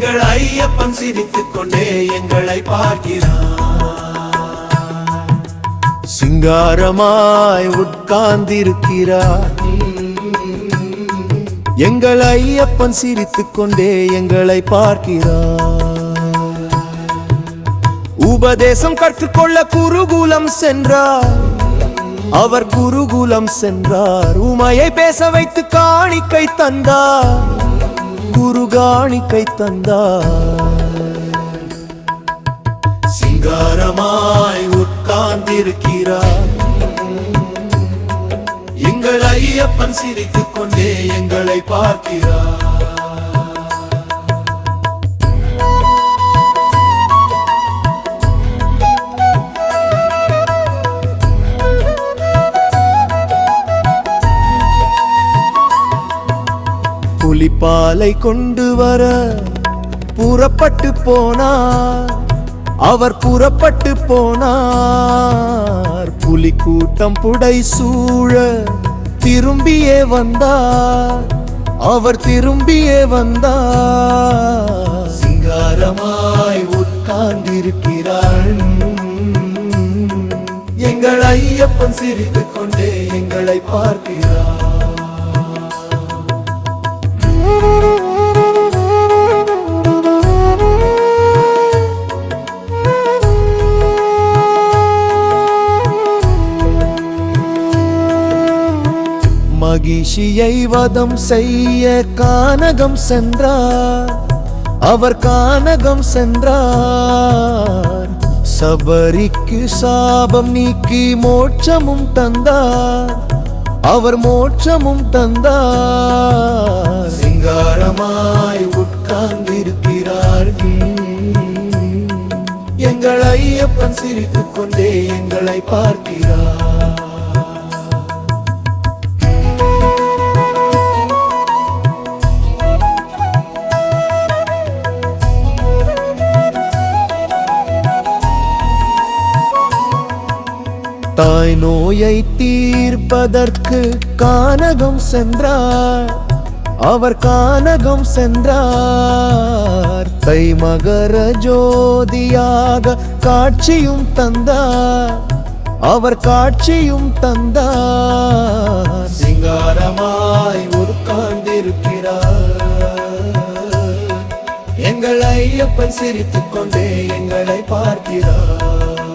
எங்கள் ஐயப்பன் சிரித்துக் கொண்டே எங்களை பார்க்கிறார். சிங்காரமாய் உட்கார்ந்திருக்கிறார். எங்கள் ஐயப்பன் சிரித்துக் கொண்டே எங்களை பார்க்கிறார். உபதேசம் கற்றுக்கொள்ள குருகுலம் சென்றார். அவர் குருகுலம் சென்றார். உமையை பேச வைத்து காணிக்கை தந்தார். குரு கை தந்தார். சிங்காரமாய் உட்கார்ந்திருக்கிறார். எங்கள் ஐயப்பன் சிரித்துக் கொண்டே எங்களை பார்க்கிறார். புலிப்பாலை கொண்டு வர புறப்பட்டு போனார். அவர் புறப்பட்டு போனார். புலி கூட்டம் புடை சூழ திரும்பியே வந்தார். அவர் திரும்பியே வந்தார். சிங்காரமாய் உட்கார்ந்திருக்கிறாள் எங்கள் ஐயப்பன் சிரித்துக் கொண்டே எங்களை பார்க்கிறார். மகிஷியை வதம் செய்ய கானகம் சென்றார். அவர் கானகம் சென்றார். சபரிக்கு சாபம் நீக்கி மோட்சமும் தந்தார். அவர் மோட்சமும் தந்தார். சிங்காரமாய் உட்கார்ந்திருக்கிறார் எங்கள் ஐயப்பன் சிரித்துக் கொண்டே எங்களை பார்க்கிறார். தாய் நோயை தீர்ப்பதற்கு கானகம் சென்றார். அவர் கானகம் சென்றார். தை மகர ஜோதியாக காட்சியும் தந்தார். அவர் காட்சியும் தந்தார். சிங்காரமாய் உட்கார்ந்திருக்கிறார். எங்கள் ஐயப்பன் சிரித்துக் கொண்டே எங்களை பார்க்கிறார்.